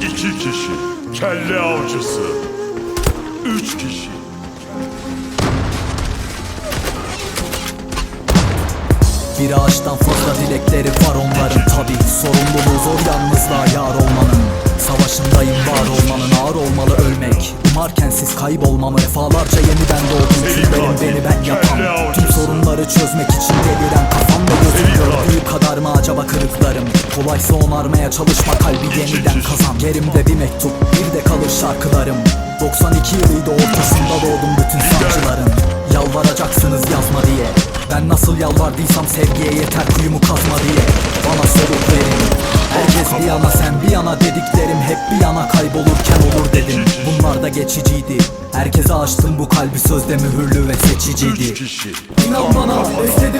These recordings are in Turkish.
İki kişi. Kelle avcısı. Üç kişi. Bir ağaçtan fazla dilekleri var onların. Tabi Sorumluluğu zor yalnızlığa yar olmanın. Savaşındayım var olmanın ağır olmalı ölmek. Umarken siz kaybolmamı defalarca yeniden doğdum. Tüm katil, beni ben yapan. Tüm sorunları çözmek için deliren kafam ve gözüm gördüğü kadar mı acaba kırıklarım? Kolaysa onarmaya çalışma kalbi yeniden kazan Yerimde bir mektup bir de kalır şarkılarım. 92 yılıydı ortasında doğdum bütün sancıların Yalvaracaksınız yazma diye. Ben nasıl yalvardıysam sevgiye yeter kuyumu kazma diye. Bana soluk verin. Herkes bir yana sen bir yana dediklerim Hep bir yana kaybolurken olur dedim. Bunlar da geçiciydi. Herkese açtım bu kalbi sözde mühürlü ve seçiciydi. İnan bana besledim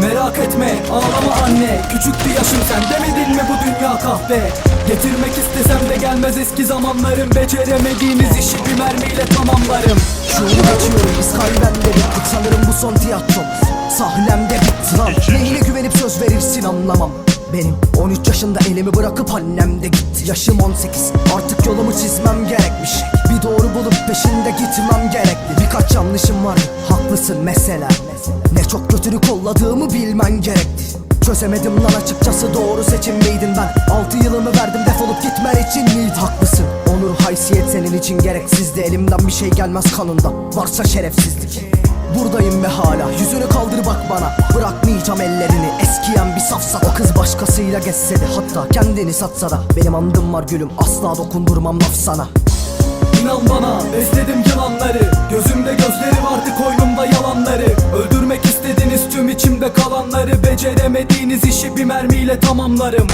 Merak etme ağlama anne. Küçüktü yaşım sen demedin mi bu dünya kahve Getirmek istesem de gelmez eski zamanlarım. Beceremediğiniz işi bir mermiyle tamamlarım. Şuuru geçiyorum biz kalben de bittik Sanırım bu son tiyatrom Sahnemde bitti lan Neyine güvenip söz verirsin anlamam. Benim 13 yaşında elimi bırakıp annem de gitti Yaşım 18 artık yolumu çizmem gerekmiş. Bir doğru bulup peşinde gitmem gerekli. Birkaç yanlışım var haklısın mesela. Ne çok kötülük kolladığımı bilmen gerekti Çözemedim lan açıkçası doğru seçim miydin ben? 6 yılımı verdim defolup gitmen için miydi? Haklısın. Onur haysiyet senin için gereksizdi. Elimden bir şey gelmez kanında. Varsa şerefsizlik. Buradayım ve hala. Yüzünü kaldır bak bana. Bırakmayacağım ellerini. Eskiyen bir safsata O kız başkasıyla geçse de hatta kendini satsa da. Benim andım var gülüm. Asla dokundurmam laf sana. İnan bana besledim yılanları tüm içimde kalanları Beceremediğiniz işi bir mermiyle tamamlarım